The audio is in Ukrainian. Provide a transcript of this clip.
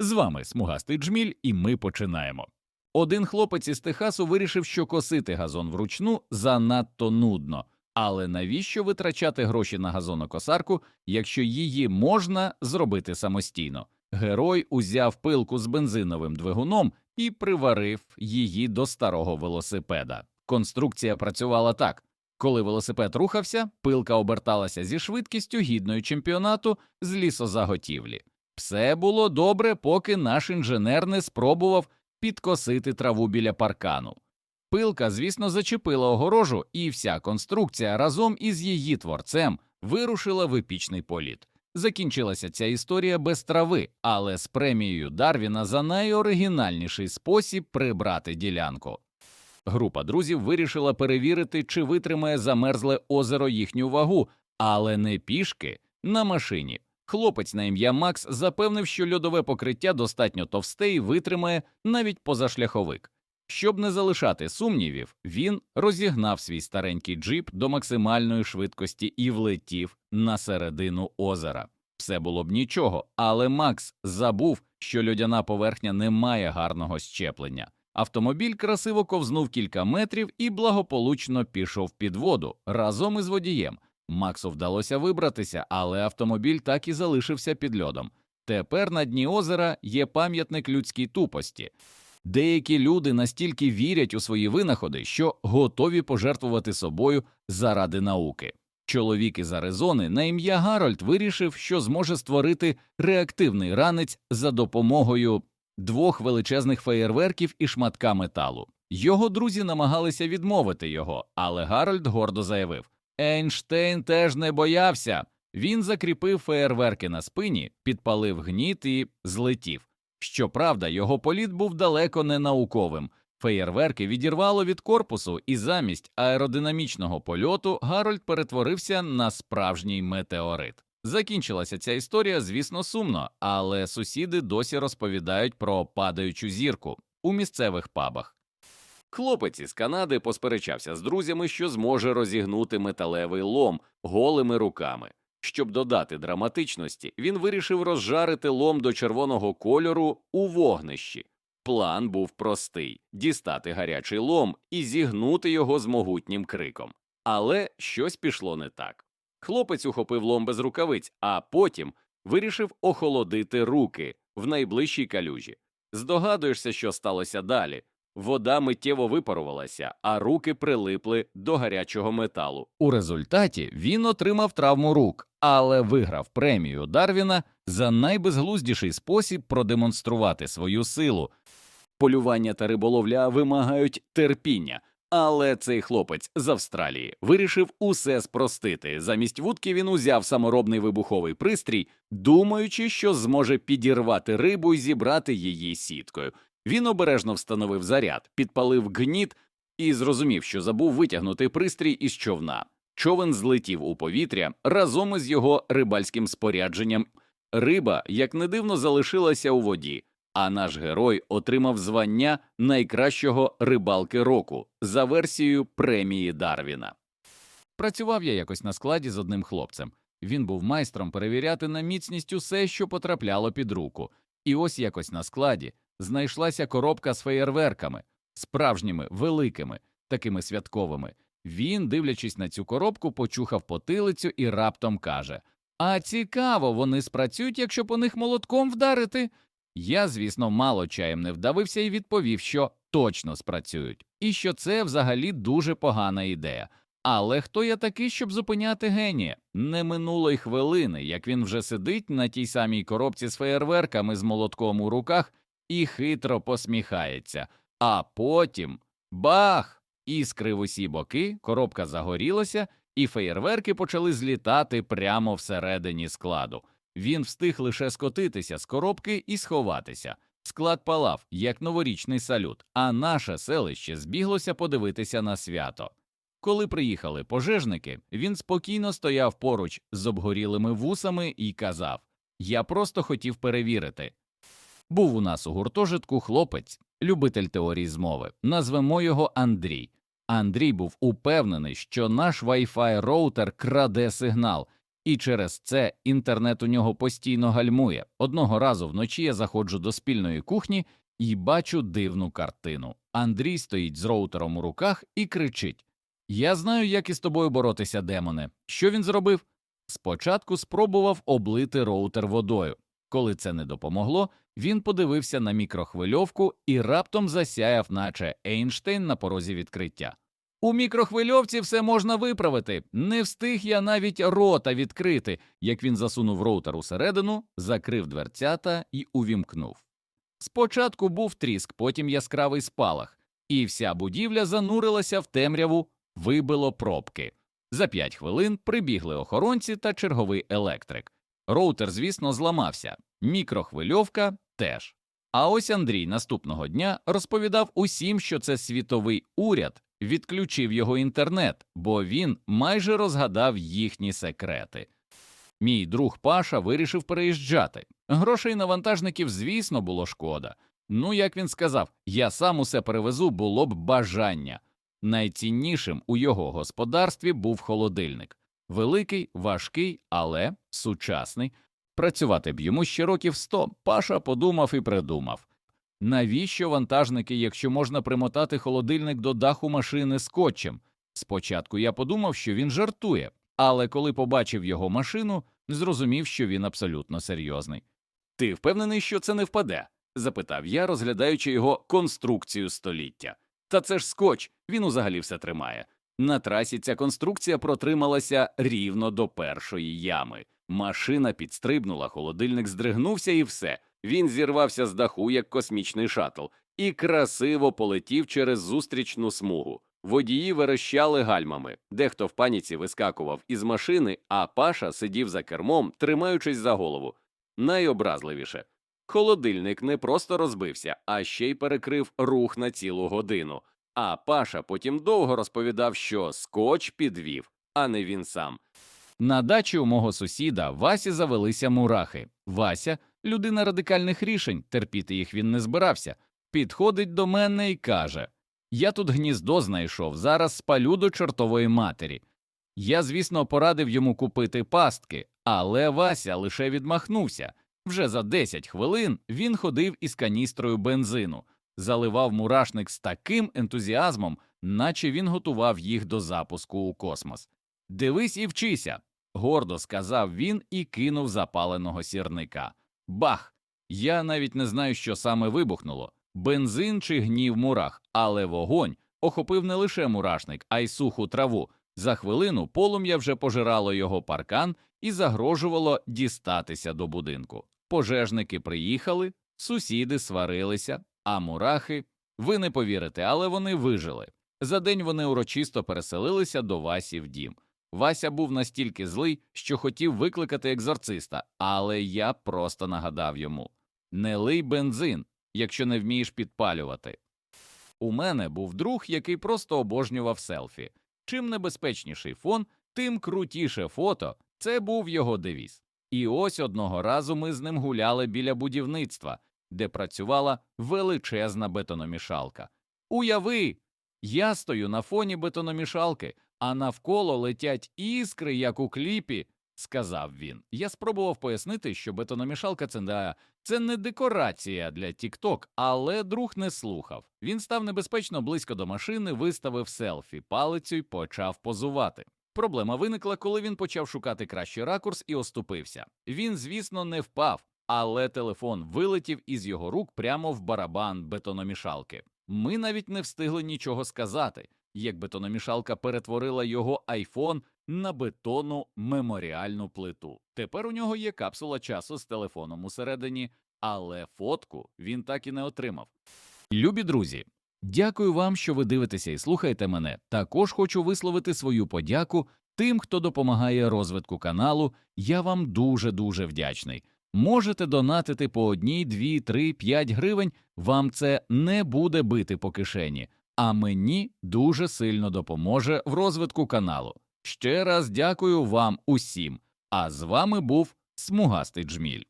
З вами смугастий джміль, і ми починаємо. Один хлопець із Техасу вирішив, що косити газон вручну занадто нудно. Але навіщо витрачати гроші на газонокосарку, якщо її можна зробити самостійно? Герой узяв пилку з бензиновим двигуном і приварив її до старого велосипеда. Конструкція працювала так: коли велосипед рухався, пилка оберталася зі швидкістю гідною чемпіонату з лісозаготівлі. Все було добре, поки наш інженер не спробував підкосити траву біля паркану. Пилка, звісно, зачепила огорожу, і вся конструкція разом із її творцем вирушила в епічний політ. Закінчилася ця історія без трави, але з премією Дарвіна за найоригінальніший спосіб прибрати ділянку. Група друзів вирішила перевірити, чи витримає замерзле озеро їхню вагу, але не пішки на машині. Хлопець на ім'я Макс запевнив, що льодове покриття достатньо товсте і витримає навіть позашляховик. Щоб не залишати сумнівів, він розігнав свій старенький джип до максимальної швидкості і влетів на середину озера. Все було б нічого, але Макс забув, що льодяна поверхня не має гарного щеплення. Автомобіль красиво ковзнув кілька метрів і благополучно пішов під воду разом із водієм. Максу вдалося вибратися, але автомобіль так і залишився під льодом. Тепер на дні озера є пам'ятник людській тупості. Деякі люди настільки вірять у свої винаходи, що готові пожертвувати собою заради науки. Чоловік із Аризони на ім'я Гарольд вирішив, що зможе створити реактивний ранець за допомогою двох величезних феєрверків і шматка металу. Його друзі намагалися відмовити його, але Гарольд гордо заявив: Ейнштейн теж не боявся. Він закріпив феєрверки на спині, підпалив гніт і злетів. Щоправда, його політ був далеко не науковим. Феєрверки відірвало від корпусу, і замість аеродинамічного польоту Гарольд перетворився на справжній метеорит. Закінчилася ця історія, звісно, сумно, але сусіди досі розповідають про падаючу зірку у місцевих пабах. Хлопець із Канади посперечався з друзями, що зможе розігнути металевий лом голими руками. Щоб додати драматичності, він вирішив розжарити лом до червоного кольору у вогнищі. План був простий дістати гарячий лом і зігнути його з могутнім криком. Але щось пішло не так. Хлопець ухопив лом без рукавиць, а потім вирішив охолодити руки в найближчій калюжі. Здогадуєшся, що сталося далі. Вода миттєво випарувалася, а руки прилипли до гарячого металу. У результаті він отримав травму рук, але виграв премію Дарвіна за найбезглуздіший спосіб продемонструвати свою силу. Полювання та риболовля вимагають терпіння. Але цей хлопець з Австралії вирішив усе спростити. Замість вудки він узяв саморобний вибуховий пристрій, думаючи, що зможе підірвати рибу і зібрати її сіткою. Він обережно встановив заряд, підпалив гніт і зрозумів, що забув витягнути пристрій із човна. Човен злетів у повітря разом із його рибальським спорядженням. Риба, як не дивно, залишилася у воді, а наш герой отримав звання найкращого рибалки року за версією премії Дарвіна. Працював я якось на складі з одним хлопцем. Він був майстром перевіряти на міцність усе, що потрапляло під руку. І ось якось на складі знайшлася коробка з феєрверками, справжніми, великими, такими святковими. Він, дивлячись на цю коробку, почухав потилицю і раптом каже: А цікаво, вони спрацюють, якщо по них молотком вдарити. Я, звісно, мало чаєм не вдавився і відповів, що точно спрацюють, і що це взагалі дуже погана ідея. Але хто я такий, щоб зупиняти генія? Не минуло й хвилини, як він вже сидить на тій самій коробці з феєрверками з молотком у руках і хитро посміхається. А потім бах! Іскри в усі боки, коробка загорілася, і феєрверки почали злітати прямо всередині складу. Він встиг лише скотитися з коробки і сховатися. Склад палав, як новорічний салют, а наше селище збіглося подивитися на свято. Коли приїхали пожежники, він спокійно стояв поруч з обгорілими вусами і казав: Я просто хотів перевірити. Був у нас у гуртожитку хлопець, любитель теорії змови, назвемо його Андрій. Андрій був упевнений, що наш Wi-Fi роутер краде сигнал, і через це інтернет у нього постійно гальмує. Одного разу вночі я заходжу до спільної кухні і бачу дивну картину. Андрій стоїть з роутером у руках і кричить: Я знаю, як із тобою боротися, демоне. Що він зробив? Спочатку спробував облити роутер водою. Коли це не допомогло, він подивився на мікрохвильовку і раптом засяяв, наче Ейнштейн на порозі відкриття. У мікрохвильовці все можна виправити. Не встиг я навіть рота відкрити, як він засунув роутер усередину, закрив дверцята і увімкнув. Спочатку був тріск, потім яскравий спалах, і вся будівля занурилася в темряву, вибило пробки. За п'ять хвилин прибігли охоронці та черговий електрик. Роутер, звісно, зламався, мікрохвильовка теж. А ось Андрій наступного дня розповідав усім, що це світовий уряд відключив його інтернет, бо він майже розгадав їхні секрети. Мій друг Паша вирішив переїжджати. Грошей на вантажників, звісно, було шкода. Ну, як він сказав, я сам усе перевезу, було б бажання. Найціннішим у його господарстві був холодильник великий, важкий, але сучасний. Працювати б йому ще років сто. Паша подумав і придумав. Навіщо вантажники, якщо можна примотати холодильник до даху машини скотчем? Спочатку я подумав, що він жартує, але коли побачив його машину, зрозумів, що він абсолютно серйозний. Ти впевнений, що це не впаде? запитав я, розглядаючи його конструкцію століття. Та це ж скотч, він узагалі все тримає. На трасі ця конструкція протрималася рівно до першої ями. Машина підстрибнула, холодильник здригнувся і все. Він зірвався з даху, як космічний шатл, і красиво полетів через зустрічну смугу. Водії верещали гальмами, дехто в паніці вискакував із машини, а Паша сидів за кермом, тримаючись за голову. Найобразливіше холодильник не просто розбився, а ще й перекрив рух на цілу годину. А Паша потім довго розповідав, що скотч підвів, а не він сам. На дачі у мого сусіда Васі завелися мурахи. Вася людина радикальних рішень, терпіти їх він не збирався. Підходить до мене і каже Я тут гніздо знайшов, зараз спалю до чортової матері. Я, звісно, порадив йому купити пастки, але Вася лише відмахнувся. Вже за 10 хвилин він ходив із каністрою бензину, заливав мурашник з таким ентузіазмом, наче він готував їх до запуску у космос. Дивись і вчися, гордо сказав він і кинув запаленого сірника. Бах! Я навіть не знаю, що саме вибухнуло бензин чи гнів мурах, але вогонь охопив не лише мурашник, а й суху траву. За хвилину полум'я вже пожирало його паркан і загрожувало дістатися до будинку. Пожежники приїхали, сусіди сварилися, а мурахи ви не повірите, але вони вижили. За день вони урочисто переселилися до Васі в дім. Вася був настільки злий, що хотів викликати екзорциста, але я просто нагадав йому не лий бензин, якщо не вмієш підпалювати. У мене був друг, який просто обожнював селфі. Чим небезпечніший фон, тим крутіше фото. Це був його девіз. І ось одного разу ми з ним гуляли біля будівництва, де працювала величезна бетономішалка. Уяви, я стою на фоні бетономішалки, а навколо летять іскри, як у кліпі, сказав він. Я спробував пояснити, що бетономішалка це не, це не декорація для TikTok, але друг не слухав. Він став небезпечно близько до машини, виставив селфі палицю й почав позувати. Проблема виникла, коли він почав шукати кращий ракурс і оступився. Він, звісно, не впав, але телефон вилетів із його рук прямо в барабан бетономішалки. Ми навіть не встигли нічого сказати, як бетономішалка перетворила його айфон на бетонну меморіальну плиту. Тепер у нього є капсула часу з телефоном усередині, але фотку він так і не отримав. Любі друзі, дякую вам, що ви дивитеся і слухаєте мене. Також хочу висловити свою подяку тим, хто допомагає розвитку каналу. Я вам дуже дуже вдячний. Можете донатити по одній, дві, три, п'ять гривень. Вам це не буде бити по кишені, а мені дуже сильно допоможе в розвитку каналу. Ще раз дякую вам усім. А з вами був Смугастий Джміль.